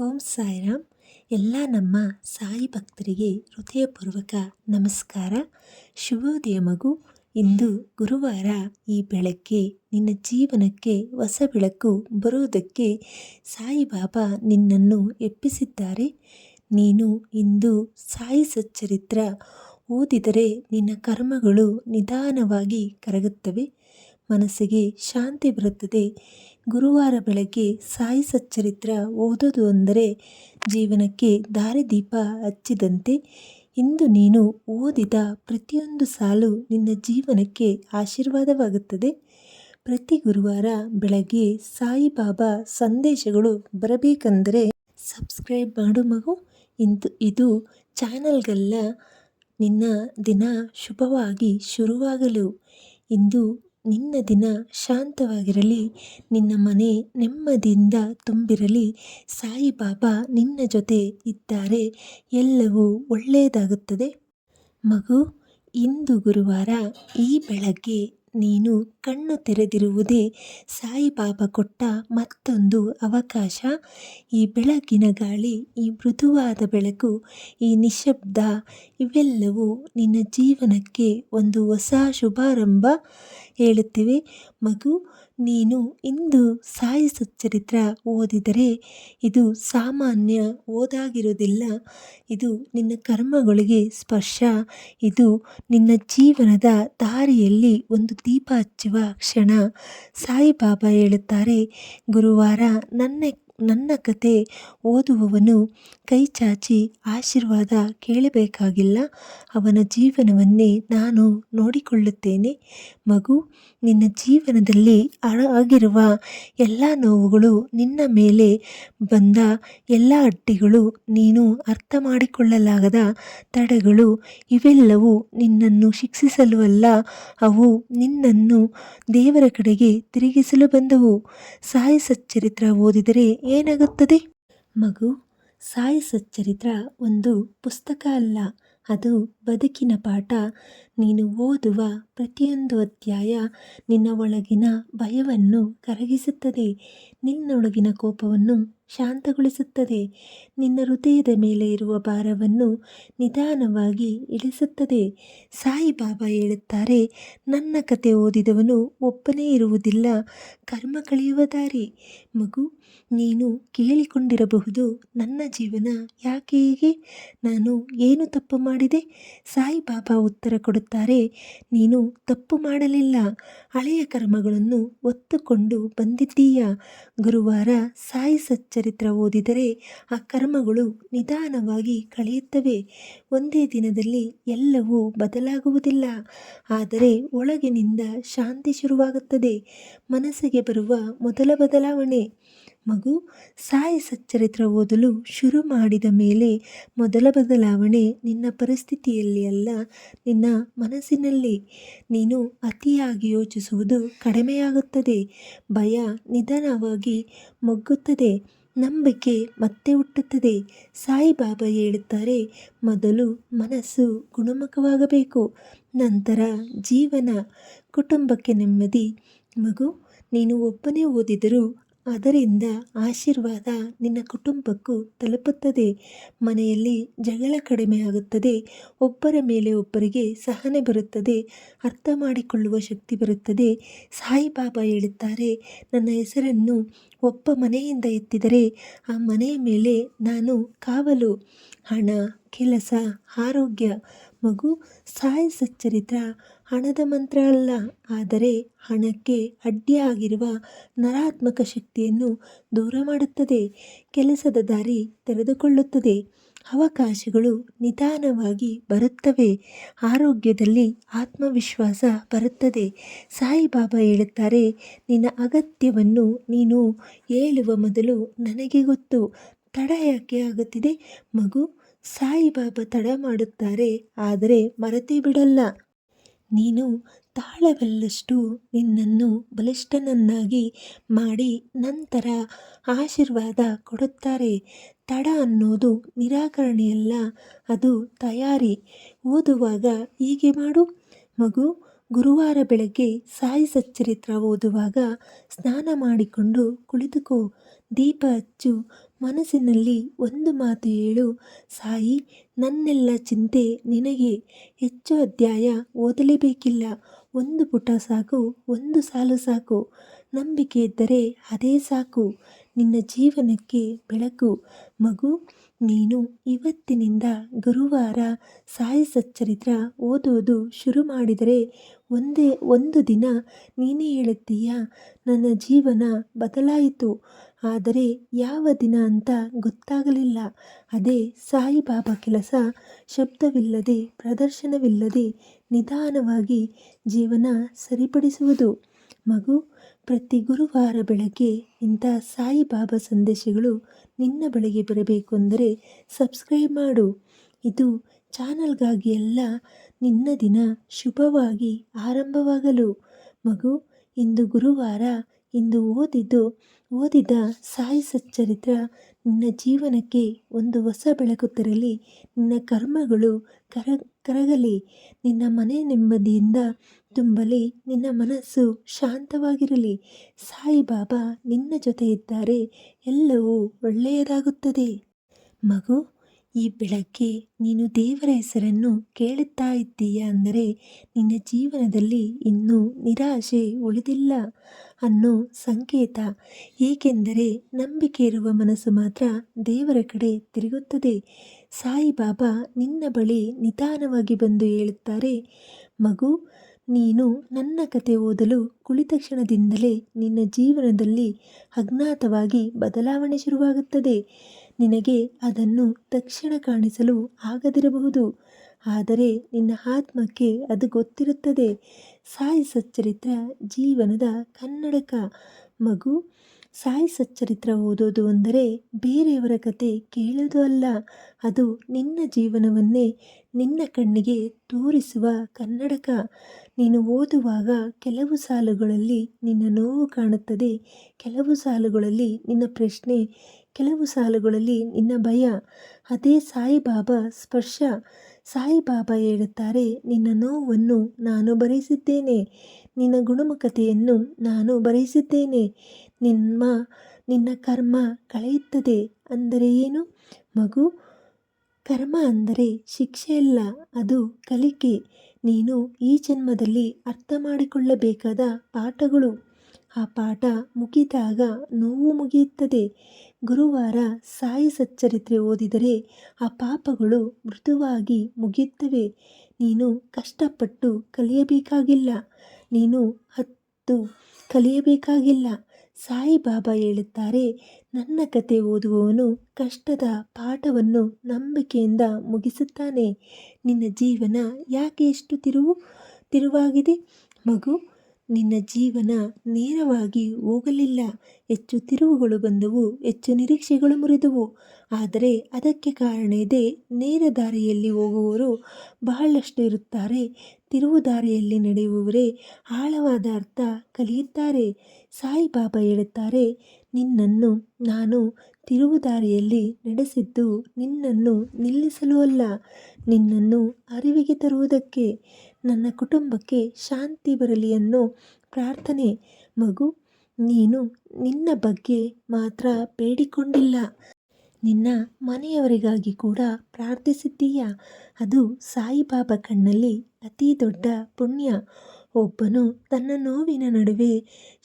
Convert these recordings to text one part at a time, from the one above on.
ಓಂ ಸಾಯಿರಾಮ್. ಎಲ್ಲ ನಮ್ಮ ಸಾಯಿ ಭಕ್ತರಿಗೆ ಹೃದಯಪೂರ್ವಕ ನಮಸ್ಕಾರ. ಶುಭೋದಯ ಮಗು, ಇಂದು ಗುರುವಾರ ಈ ಬೆಳಗ್ಗೆ ನಿನ್ನ ಜೀವನಕ್ಕೆ ಹೊಸ ಬೆಳಕು ಬರುವುದಕ್ಕೆ ಸಾಯಿಬಾಬಾ ನಿನ್ನನ್ನು ಎಪ್ಪಿಸಿದ್ದಾರೆ ನೀನು ಇಂದು ಸಾಯಿ ಸಚ್ಚರಿತ್ರ ಓದಿದರೆ ನಿನ್ನ ಕರ್ಮಗಳು ನಿಧಾನವಾಗಿ ಕರಗುತ್ತವೆ. ಮನಸ್ಸಿಗೆ ಶಾಂತಿ ಬರುತ್ತದೆ. ಗುರುವಾರ ಬೆಳಗ್ಗೆ ಸಾಯಿ ಸಚ್ಚರಿತ್ರ ಓದೋದು ಅಂದರೆ ಜೀವನಕ್ಕೆ ದಾರಿದೀಪ ಹಚ್ಚಿದಂತೆ ಇಂದು ನೀನು ಓದಿದ ಪ್ರತಿಯೊಂದು ಸಾಲು ನಿನ್ನ ಜೀವನಕ್ಕೆ ಆಶೀರ್ವಾದವಾಗುತ್ತದೆ. ಪ್ರತಿ ಗುರುವಾರ ಬೆಳಗ್ಗೆ ಸಾಯಿಬಾಬಾ ಸಂದೇಶಗಳು ಬರಬೇಕೆಂದರೆ ಸಬ್ಸ್ಕ್ರೈಬ್ ಮಾಡು ಮಗು. ಇಂದು ಇದು ಚಾನಲ್ಗೆಲ್ಲ, ನಿನ್ನ ದಿನ ಶುಭವಾಗಿ ಶುರುವಾಗಲು. ಇಂದು ನಿನ್ನ ದಿನ ಶಾಂತವಾಗಿರಲಿ, ನಿನ್ನ ಮನೆ ನೆಮ್ಮದಿಯಿಂದ ತುಂಬಿರಲಿ ಸಾಯಿಬಾಬಾ ನಿನ್ನ ಜೊತೆ ಇದ್ದಾರೆ, ಎಲ್ಲವೂ ಒಳ್ಳೆಯದಾಗುತ್ತದೆ. ಮಗು, ಇಂದು ಗುರುವಾರ ಈ ಬೆಳಗ್ಗೆ ನೀನು ಕಣ್ಣು ತೆರೆದಿರುವುದೇ ಸಾಯಿಬಾಬಾ ಕೊಟ್ಟ ಮತ್ತೊಂದು ಅವಕಾಶ. ಈ ಬೆಳಗಿನ ಗಾಳಿ, ಈ ಮೃದುವಾದ ಬೆಳಕು, ಈ ನಿಶಬ್ದ, ಇವೆಲ್ಲವೂ ನಿನ್ನ ಜೀವನಕ್ಕೆ ಒಂದು ಹೊಸ ಶುಭಾರಂಭ ಹೇಳುತ್ತಿವೆ. ಮಗು ನೀನು ಇಂದು ಸಾಯಿ ಸಚ್ಚರಿತ್ರ ಓದಿದರೆ ಇದು ಸಾಮಾನ್ಯ ಓದಾಗಿರುವುದಿಲ್ಲ. ಇದು ನಿನ್ನ ಕರ್ಮಗಳಿಗೆ ಸ್ಪರ್ಶ. ಇದು ನಿನ್ನ ಜೀವನದ ದಾರಿಯಲ್ಲಿ ಒಂದು ದೀಪ ಹಚ್ಚುವ ಕ್ಷಣ. ಸಾಯಿಬಾಬಾ ಹೇಳುತ್ತಾರೆ, ಗುರುವಾರ ನನ್ನ ನನ್ನ ಕತೆ ಓದುವವನು ಕೈ ಚಾಚಿ ಆಶೀರ್ವಾದ ಕೇಳಬೇಕಾಗಿಲ್ಲ. ಅವನ ಜೀವನವನ್ನೇ ನಾನು ನೋಡಿಕೊಳ್ಳುತ್ತೇನೆ. ಮಗು, ನಿನ್ನ ಜೀವನದಲ್ಲಿ ಆಗಿರುವ ಎಲ್ಲ ನೋವುಗಳು ನಿನ್ನ ಮೇಲೆ ಬಂದ ಎಲ್ಲ ಅಡ್ಡಿಗಳು ನೀನು ಅರ್ಥ ಮಾಡಿಕೊಳ್ಳಲಾಗದ ತಡೆಗಳು ಇವೆಲ್ಲವೂ ನಿನ್ನನ್ನು ಶಿಕ್ಷಿಸಲು ಅಲ್ಲ, ಅವು ನಿನ್ನನ್ನು ದೇವರ ಕಡೆಗೆ ತಿರುಗಿಸಲು ಬಂದವು. ಸಾಹಸ ಚರಿತ್ರ ಓದಿದರೆ ಏನಾಗುತ್ತದೆ? ಮಗು ಸಾಯಿ ಸಚ್ಚರಿತ್ರ ಒಂದು ಪುಸ್ತಕ ಅಲ್ಲ, ಅದು ಬದುಕಿನ ಪಾಠ. ನೀನು ಓದುವ ಪ್ರತಿಯೊಂದು ಅಧ್ಯಾಯ ನಿನ್ನ ಒಳಗಿನ ಭಯವನ್ನು ಕರಗಿಸುತ್ತದೆ. ನಿನ್ನೊಳಗಿನ ಕೋಪವನ್ನು ಶಾಂತಗೊಳಿಸುತ್ತದೆ. ನಿನ್ನ ಹೃದಯದ ಮೇಲೆ ಇರುವ ಭಾರವನ್ನು ನಿಧಾನವಾಗಿ ಇಳಿಸುತ್ತದೆ. ಸಾಯಿಬಾಬಾ ಹೇಳುತ್ತಾರೆ, ನನ್ನ ಕತೆ ಓದಿದವನು ಒಪ್ಪನೇ ಇರುವುದಿಲ್ಲ, ಕರ್ಮ ಕಳೆಯುವ ದಾರಿ. ಮಗು, ನೀನು ಕೇಳಿಕೊಂಡಿರಬಹುದು ನನ್ನ ಜೀವನ ಯಾಕೆ ಹೀಗೆ? ನಾನು ಏನು ತಪ್ಪು ಮಾಡಿದೆ? ಸಾಯಿಬಾಬಾ ಉತ್ತರ ಕೊಡುತ್ತಾರೆ, ನೀನು ತಪ್ಪು ಮಾಡಲಿಲ್ಲ. ಹಳೆಯ ಕರ್ಮಗಳನ್ನು ಒತ್ತುಕೊಂಡು ಬಂದಿದ್ದೀಯ? ಗುರುವಾರ ಸಾಯಿ ಸಚ್ಚರಿತ್ರ ಓದಿದರೆ ಆ ಕರ್ಮಗಳು ನಿಧಾನವಾಗಿ ಕಳೆಯುತ್ತವೆ. ಒಂದೇ ದಿನದಲ್ಲಿ ಎಲ್ಲವೂ ಬದಲಾಗುವುದಿಲ್ಲ. ಆದರೆ ಒಳಗಿನಿಂದ ಶಾಂತಿ ಶುರುವಾಗುತ್ತದೆ. ಮನಸ್ಸಿಗೆ ಬರುವ ಮೊದಲ ಬದಲಾವಣೆ. ಮಗು ಸಾಯಿ ಸಚ್ಚರಿತ್ರ ಓದಲು ಶುರು ಮಾಡಿದ ಮೇಲೆ ಮೊದಲ ಬದಲಾವಣೆ ನಿನ್ನ ಪರಿಸ್ಥಿತಿಯಲ್ಲಿ ಅಲ್ಲ, ನಿನ್ನ ಮನಸ್ಸಿನಲ್ಲಿ. ನೀನು ಅತಿಯಾಗಿ ಯೋಚಿಸುವುದು ಕಡಿಮೆಯಾಗುತ್ತದೆ. ಭಯ ನಿಧಾನವಾಗಿ ಮೊಗ್ಗುತ್ತದೆ. ನಂಬಿಕೆ ಮತ್ತೆ ಹುಟ್ಟುತ್ತದೆ. ಸಾಯಿಬಾಬಾ ಹೇಳುತ್ತಾರೆ, ಮೊದಲು ಮನಸ್ಸು ಗುಣಮುಖವಾಗಬೇಕು, ನಂತರ ಜೀವನ. ಕುಟುಂಬಕ್ಕೆ ನೆಮ್ಮದಿ. ಮಗು, ನೀನು ಒಬ್ಬನೇ ಓದಿದರೂ ಅದರಿಂದ ಆಶೀರ್ವಾದ ನಿನ್ನ ಕುಟುಂಬಕ್ಕೂ ತಲುಪುತ್ತದೆ. ಮನೆಯಲ್ಲಿ ಜಗಳ ಕಡಿಮೆ ಆಗುತ್ತದೆ. ಒಬ್ಬರ ಮೇಲೆ ಒಬ್ಬರಿಗೆ ಸಹನೆ ಬರುತ್ತದೆ. ಅರ್ಥ ಮಾಡಿಕೊಳ್ಳುವ ಶಕ್ತಿ ಬರುತ್ತದೆ. ಸಾಯಿಬಾಬಾ ಹೇಳುತ್ತಾರೆ ನನ್ನ ಹೆಸರನ್ನು ಒಬ್ಬ ಮನೆಯಿಂದ ಎತ್ತಿದರೆ ಆ ಮನೆಯ ಮೇಲೆ ನಾನು ಕಾವಲು. ಹಣ ಕೆಲಸ, ಆರೋಗ್ಯ, ಮಗು ಸಾಯಿ ಸಚ್ಚರಿತ್ರ ಹಣದ ಮಂತ್ರ ಅಲ್ಲ. ಆದರೆ ಹಣಕ್ಕೆ ಅಡ್ಡಿಯಾಗಿರುವ ನರಾತ್ಮಕ ಶಕ್ತಿಯನ್ನು ದೂರ ಮಾಡುತ್ತದೆ, ಕೆಲಸದ ದಾರಿ ತೆರೆದುಕೊಳ್ಳುತ್ತದೆ. ಅವಕಾಶಗಳು ನಿಧಾನವಾಗಿ ಬರುತ್ತವೆ, ಆರೋಗ್ಯದಲ್ಲಿ ಆತ್ಮವಿಶ್ವಾಸ ಬರುತ್ತದೆ. ಸಾಯಿಬಾಬಾ ಹೇಳುತ್ತಾರೆ, ನಿನ್ನ ಅಗತ್ಯವನ್ನು ನೀನು ಹೇಳುವ ಮೊದಲು ನನಗೆ ಗೊತ್ತು, ತಡ ಯಾಕೆ ಆಗುತ್ತಿದೆ? ಮಗು ಸಾಯಿಬಾಬಾ ತಡ ಮಾಡುತ್ತಾರೆ, ಆದರೆ ಮರೆತೇ ಬಿಡಲ್ಲ. ನೀನು ತಾಳಬಲ್ಲಷ್ಟು ನಿನ್ನನ್ನು ಬಲಿಷ್ಠನನ್ನಾಗಿ ಮಾಡಿ ನಂತರ ಆಶೀರ್ವಾದ ಕೊಡುತ್ತಾರೆ. ತಡ ಅನ್ನೋದು ನಿರಾಕರಣೆಯಲ್ಲ, ಅದು ತಯಾರಿ. ಓದುವಾಗ ಹೀಗೆ ಮಾಡು. ಮಗು, ಗುರುವಾರ ಬೆಳಗ್ಗೆ ಸಾಯಿ ಸಚ್ಚರಿತ್ರ ಓದುವಾಗ ಸ್ನಾನ ಮಾಡಿಕೊಂಡು ಕುಳಿತುಕೋ. ದೀಪ ಹಚ್ಚು. ಮನಸ್ಸಿನಲ್ಲಿ ಒಂದು ಮಾತು ಹೇಳು, ಸಾಯಿ, ನನ್ನೆಲ್ಲ ಚಿಂತೆ ನಿನಗೆ ಹೆಚ್ಚು ಅಧ್ಯಾಯ ಓದಲೇಬೇಕಿಲ್ಲ. ಒಂದು ಪುಟ ಸಾಕು, ಒಂದು ಸಾಲು ಸಾಕು. ನಂಬಿಕೆ ಇದ್ದರೆ ಅದೇ ಸಾಕು. ನಿನ್ನ ಜೀವನಕ್ಕೆ ಬೆಳಕು. ಮಗು, ನೀನು ಇವತ್ತಿನಿಂದ ಗುರುವಾರ ಸಾಯಿ ಸಚ್ಚರಿತ್ರ ಓದುವುದು ಶುರು ಮಾಡಿದರೆ ಒಂದೇ ಒಂದು ದಿನ ನೀನೇ ಹೇಳುತ್ತೀಯ, ನನ್ನ ಜೀವನ ಬದಲಾಯಿತು. ಆದರೆ ಯಾವ ದಿನ ಅಂತ ಗೊತ್ತಾಗಲಿಲ್ಲ. ಅದೇ ಸಾಯಿಬಾಬಾ ಕೆಲಸ ಶಬ್ದವಿಲ್ಲದೆ ಪ್ರದರ್ಶನವಿಲ್ಲದೆ ನಿಧಾನವಾಗಿ ಜೀವನ ಸರಿಪಡಿಸುವುದು. ಮಗು, ಪ್ರತಿ ಗುರುವಾರ ಬೆಳಗ್ಗೆ ಇಂಥ ಸಾಯಿಬಾಬಾ ಸಂದೇಶಗಳು ನಿನ್ನ ಬಳಿಗೆ ಬರಬೇಕು ಅಂದರೆ ಸಬ್ಸ್ಕ್ರೈಬ್ ಮಾಡು. ಇದು ಚಾನಲ್ಗಾಗಿ ಎಲ್ಲ ನಿನ್ನ ದಿನ ಶುಭವಾಗಿ ಆರಂಭವಾಗಲು. ಮಗು, ಇಂದು ಗುರುವಾರ ಇಂದು ಓದಿದ್ದು, ಓದಿದ ಸಾಯಿ ಸಚ್ಚರಿತ್ರ ನಿನ್ನ ಜೀವನಕ್ಕೆ ಒಂದು ಹೊಸ ಬೆಳಕು ತರಲಿ. ನಿನ್ನ ಕರ್ಮಗಳು ಕರ, ಕರಗಲಿ. ನಿನ್ನ ಮನೆ ನೆಮ್ಮದಿಯಿಂದ ತುಂಬಲಿ. ನಿನ್ನ ಮನಸ್ಸು ಶಾಂತವಾಗಿರಲಿ. ಸಾಯಿಬಾಬಾ ನಿನ್ನ ಜೊತೆ ಇದ್ದಾರೆ ಎಲ್ಲವೂ ಒಳ್ಳೆಯದಾಗುತ್ತದೆ. ಮಗು ಈ ಬೆಳಗ್ಗೆ ನೀನು ದೇವರ ಹೆಸರನ್ನು ಕೇಳುತ್ತಾ ಇದ್ದೀಯ ಅಂದರೆ ನಿನ್ನ ಜೀವನದಲ್ಲಿ ಇನ್ನೂ ನಿರಾಶೆ ಉಳಿದಿಲ್ಲ ಅನ್ನೋ ಸಂಕೇತ. ಏಕೆಂದರೆ ನಂಬಿಕೆ ಇರುವ ಮನಸ್ಸು ಮಾತ್ರ ದೇವರ ಕಡೆ ತಿರುಗುತ್ತದೆ. ಸಾಯಿಬಾಬಾ ನಿನ್ನ ಬಳಿ ನಿಧಾನವಾಗಿ ಬಂದು ಹೇಳುತ್ತಾರೆ, ಮಗು, ನೀನು ನನ್ನ ಕತೆ ಓದಲು ಕುಳಿತ ಕ್ಷಣದಿಂದಲೇ ನಿನ್ನ ಜೀವನದಲ್ಲಿ ಅಜ್ಞಾತವಾಗಿ ಬದಲಾವಣೆ ಶುರುವಾಗುತ್ತದೆ. ನಿನಗೆ ಅದನ್ನು ತಕ್ಷಣ ಕಾಣಿಸಲು ಆಗದಿರಬಹುದು. ಆದರೆ ನಿನ್ನ ಆತ್ಮಕ್ಕೆ ಅದು ಗೊತ್ತಿರುತ್ತದೆ. ಸಾಯಿ ಸಚ್ಚರಿತ್ರ ಜೀವನದ ಕನ್ನಡಕ. ಮಗು, ಸಾಯಿ ಸಚ್ಚರಿತ್ರ ಓದೋದು ಅಂದರೆ ಬೇರೆಯವರ ಕತೆ ಕೇಳೋದು ಅಲ್ಲ. ಅದು ನಿನ್ನ ಜೀವನವನ್ನೇ ನಿನ್ನ ಕಣ್ಣಿಗೆ ತೋರಿಸುವ ಕನ್ನಡಕ. ನೀನು ಓದುವಾಗ ಕೆಲವು ಸಾಲುಗಳಲ್ಲಿ ನಿನ್ನ ನೋವು ಕಾಣುತ್ತದೆ. ಕೆಲವು ಸಾಲುಗಳಲ್ಲಿ ನಿನ್ನ ಪ್ರಶ್ನೆ ಕೆಲವು ಸಾಲುಗಳಲ್ಲಿ ನಿನ್ನ ಭಯ. ಅದೇ ಸಾಯಿಬಾಬಾ ಸ್ಪರ್ಶ. ಸಾಯಿಬಾಬಾ ಹೇಳುತ್ತಾರೆ, ನಿನ್ನ ನೋವನ್ನು ನಾನು ಬರೆಸಿದ್ದೇನೆ ನಿನ್ನ ಗುಣಮುಖತೆಯನ್ನು ನಾನು ಬರೆಸಿದ್ದೇನೆ ನಿಮ್ಮ, ನಿನ್ನ ಕರ್ಮ ಕಳೆಯುತ್ತದೆ ಅಂದರೆ ಏನು? ಮಗು, ಕರ್ಮ ಅಂದರೆ ಶಿಕ್ಷೆಯಲ್ಲ, ಅದು ಕಲಿಕೆ. ನೀನು ಈ ಜನ್ಮದಲ್ಲಿ ಅರ್ಥ ಮಾಡಿಕೊಳ್ಳಬೇಕಾದ ಪಾಠಗಳು. ಆ ಪಾಠ ಮುಗಿದಾಗ ನೋವು ಮುಗಿಯುತ್ತದೆ. ಗುರುವಾರ ಸಾಯಿ ಸಚ್ಚರಿತ್ರೆ ಓದಿದರೆ ಆ ಪಾಪಗಳು ಮೃದುವಾಗಿ ಮುಗಿಯುತ್ತವೆ. ನೀನು ಕಷ್ಟಪಟ್ಟು ಕಲಿಯಬೇಕಾಗಿಲ್ಲ. ನೀನು ಹತ್ತು ಕಲಿಯಬೇಕಾಗಿಲ್ಲ. ಸಾಯಿಬಾಬಾ ಹೇಳುತ್ತಾರೆ, ನನ್ನ ಕತೆ ಓದುವವನು ಕಷ್ಟದ ಪಾಠವನ್ನು ನಂಬಿಕೆಯಿಂದ ಮುಗಿಸುತ್ತಾನೆ. ನಿನ್ನ ಜೀವನ ಯಾಕೆ ಎಷ್ಟು ತಿರುವು, ತಿರುವಾಗಿದೆ? ಮಗು ನಿನ್ನ ಜೀವನ ನೇರವಾಗಿ ಹೋಗಲಿಲ್ಲ. ಹೆಚ್ಚು ತಿರುವುಗಳು ಬಂದವು, ಹೆಚ್ಚು ನಿರೀಕ್ಷೆಗಳು ಮುರಿದವು. ಆದರೆ ಅದಕ್ಕೆ ಕಾರಣ ಇದೆ, ನೇರ ದಾರಿಯಲ್ಲಿ ಹೋಗುವವರು ಬಹಳಷ್ಟು ಇರುತ್ತಾರೆ. ತಿರುವು ದಾರಿಯಲ್ಲಿ ನಡೆಯುವವರೇ, ಆಳವಾದ ಅರ್ಥ ಕಲಿಯುತ್ತಾರೆ. ಸಾಯಿಬಾಬಾ ಹೇಳುತ್ತಾರೆ, ನಿನ್ನನ್ನು ನಾನು ತಿರುವು ದಾರಿಯಲ್ಲಿ ನಡೆಸಿದ್ದು ನಿನ್ನನ್ನು ನಿಲ್ಲಿಸಲು ಅಲ್ಲ, ನಿನ್ನನ್ನು ಅರಿವಿಗೆ ತರುವುದಕ್ಕೆ. ನನ್ನ ಕುಟುಂಬಕ್ಕೆ ಶಾಂತಿ ಬರಲಿ ಅನ್ನೋ ಪ್ರಾರ್ಥನೆ. ಮಗು, ನೀನು ನಿನ್ನ ಬಗ್ಗೆ ಮಾತ್ರ ಬೇಡಿಕೊಂಡಿಲ್ಲ. ನಿನ್ನ ಮನೆಯವರಿಗಾಗಿ ಕೂಡ ಪ್ರಾರ್ಥಿಸಿದ್ದೀಯ. ಅದು ಸಾಯಿಬಾಬಾ ಕಣ್ಣಲ್ಲಿ ಅತಿ ದೊಡ್ಡ ಪುಣ್ಯ. ಒಬ್ಬನು ತನ್ನ ನೋವಿನ ನಡುವೆ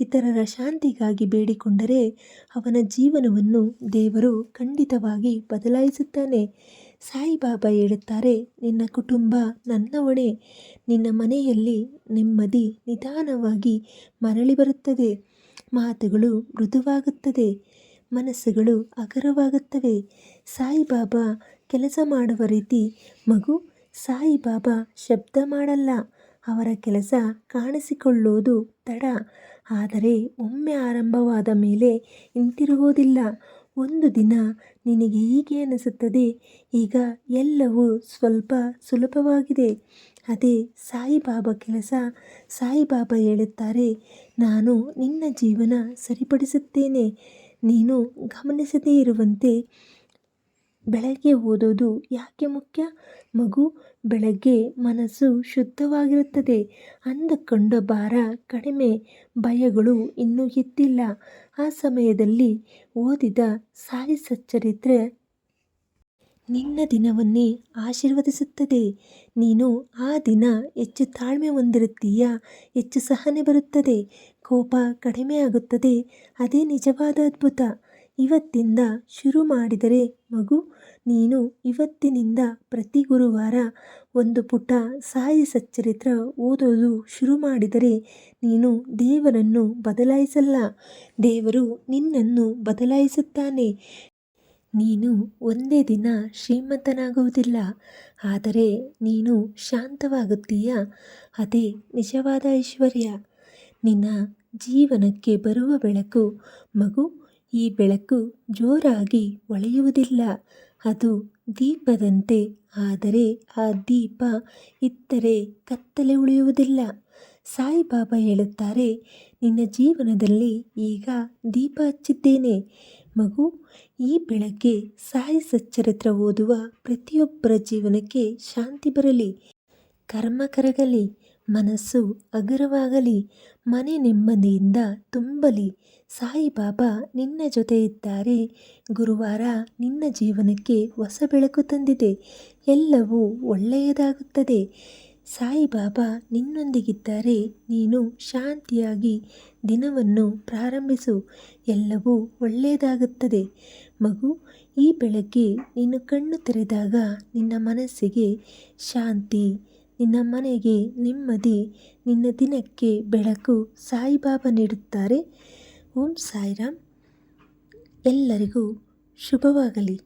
ಇತರರ ಶಾಂತಿಗಾಗಿ ಬೇಡಿಕೊಂಡರೆ ಅವನ ಜೀವನವನ್ನು ದೇವರು ಖಂಡಿತವಾಗಿ ಬದಲಾಯಿಸುತ್ತಾನೆ. ಸಾಯಿಬಾಬಾ ಹೇಳುತ್ತಾರೆ, ನಿನ್ನ ಕುಟುಂಬ ನನ್ನ ಹೊಣೆ ನಿನ್ನ ಮನೆಯಲ್ಲಿ ನೆಮ್ಮದಿ, ನಿಧಾನವಾಗಿ ಮರಳಿ ಬರುತ್ತದೆ. ಮಾತುಗಳು ಮೃದುವಾಗುತ್ತದೆ, ಮನಸ್ಸುಗಳು ಅಗರವಾಗುತ್ತವೆ ಸಾಯಿಬಾಬಾ ಕೆಲಸ ಮಾಡುವ ರೀತಿ ಮಗು ಸಾಯಿಬಾಬಾ ಶಬ್ದ ಮಾಡಲ್ಲ. ಅವರ ಕೆಲಸ ಕಾಣಿಸಿಕೊಳ್ಳುವುದು ತಡ. ಆದರೆ ಒಮ್ಮೆ ಆರಂಭವಾದ ಮೇಲೆ ಹಿಂತಿರುಗೋದಿಲ್ಲ ಒಂದು ದಿನ ನಿನಗೆ ಹೀಗೆ ಅನಿಸುತ್ತದೆ, ಈಗ ಎಲ್ಲವೂ ಸ್ವಲ್ಪ ಸುಲಭವಾಗಿದೆ. ಅದೇ ಸಾಯಿಬಾಬಾ ಕೆಲಸ. ಸಾಯಿಬಾಬಾ ಹೇಳುತ್ತಾರೆ, ನಾನು ನಿನ್ನ ಜೀವನ ಸರಿಪಡಿಸುತ್ತೇನೆ. ನೀನು ಗಮನಿಸದೇ ಇರುವಂತೆ ಬೆಳಗ್ಗೆ ಓದೋದು ಯಾಕೆ ಮುಖ್ಯ? ಮಗು ಬೆಳಗ್ಗೆ ಮನಸ್ಸು ಶುದ್ಧವಾಗಿರುತ್ತದೆ. ಅಂದುಕೊಂಡ ಭಾರ ಕಡಿಮೆ ಭಯಗಳು ಇನ್ನೂ ಎದ್ದಿಲ್ಲ ಆ ಸಮಯದಲ್ಲಿ ಓದಿದ ಸಾಯಿ ಸಚ್ಚರಿತ್ರೆ ನಿನ್ನ ದಿನವನ್ನೇ ಆಶೀರ್ವದಿಸುತ್ತದೆ. ನೀನು ಆ ದಿನ ಹೆಚ್ಚು ತಾಳ್ಮೆ ಹೊಂದಿರುತ್ತೀಯ? ಹೆಚ್ಚು ಸಹನೆ ಬರುತ್ತದೆ. ಕೋಪ ಕಡಿಮೆ ಆಗುತ್ತದೆ. ಅದೇ ನಿಜವಾದ ಅದ್ಭುತ. ಇವತ್ತಿಂದ ಶುರು ಮಾಡಿದರೆ ಮಗು ನೀನು ಇವತ್ತಿನಿಂದ ಪ್ರತಿ ಗುರುವಾರ ಒಂದು ಪುಟ ಸಾಯಿ ಸಚ್ಚರಿತ್ರ ಓದೋದು ಶುರು ಮಾಡಿದರೆ ನೀನು ದೇವರನ್ನು ಬದಲಾಯಿಸಲ್ಲ. ದೇವರು ನಿನ್ನನ್ನು ಬದಲಾಯಿಸುತ್ತಾನೆ. ನೀನು ಒಂದೇ ದಿನ ಶ್ರೀಮಂತನಾಗುವುದಿಲ್ಲ. ಆದರೆ ನೀನು ಶಾಂತವಾಗುತ್ತೀಯ. ಅದೇ ನಿಜವಾದ ಐಶ್ವರ್ಯ. ನಿನ್ನ ಜೀವನಕ್ಕೆ ಬರುವ ಬೆಳಕು ಮಗು ಈ ಬೆಳಕು ಜೋರಾಗಿ ಹೊಳೆಯುವುದಿಲ್ಲ ಅದು ದೀಪದಂತೆ. ಆದರೆ ಆ ದೀಪ ಇತ್ತರೆ ಕತ್ತಲೆ ಉಳಿಯುವುದಿಲ್ಲ. ಸಾಯಿಬಾಬಾ ಹೇಳುತ್ತಾರೆ, ನಿನ್ನ ಜೀವನದಲ್ಲಿ ಈಗ ದೀಪ ಹಚ್ಚಿದ್ದೇನೆ. ಮಗು, ಈ ಬೆಳಗ್ಗೆ ಸಾಯಿ ಸಚ್ಚರಿತ್ರ ಓದುವ ಪ್ರತಿಯೊಬ್ಬರ ಜೀವನಕ್ಕೆ ಶಾಂತಿ ಬರಲಿ. ಕರ್ಮ ಕರಗಲಿ, ಮನಸ್ಸು ಅಗರವಾಗಲಿ, ಮನೆ ನೆಮ್ಮದಿಯಿಂದ ತುಂಬಲಿ. ಸಾಯಿಬಾಬಾ ನಿನ್ನ ಜೊತೆ ಇದ್ದಾರೆ. ಗುರುವಾರ ನಿನ್ನ ಜೀವನಕ್ಕೆ ಹೊಸ ಬೆಳಕು ತಂದಿದೆ. ಎಲ್ಲವೂ ಒಳ್ಳೆಯದಾಗುತ್ತದೆ. ಸಾಯಿಬಾಬಾ ನಿನ್ನೊಂದಿಗಿದ್ದಾರೆ. ನೀನು ಶಾಂತಿಯಾಗಿ ದಿನವನ್ನು ಪ್ರಾರಂಭಿಸು. ಎಲ್ಲವೂ ಒಳ್ಳೆಯದಾಗುತ್ತದೆ. ಮಗು, ಈ ಬೆಳಗ್ಗೆ ನೀನು ಕಣ್ಣು ತೆರೆದಾಗ ನಿನ್ನ ಮನಸ್ಸಿಗೆ ಶಾಂತಿ, ನಿನ್ನ ಮನೆಗೆ ನೆಮ್ಮದಿ, ನಿನ್ನ ದಿನಕ್ಕೆ ಬೆಳಕು ಸಾಯಿಬಾಬಾ ನೀಡುತ್ತಾರೆ. ಓಂ ಸಾಯಿರಾಮ್. ಎಲ್ಲರಿಗೂ ಶುಭವಾಗಲಿ.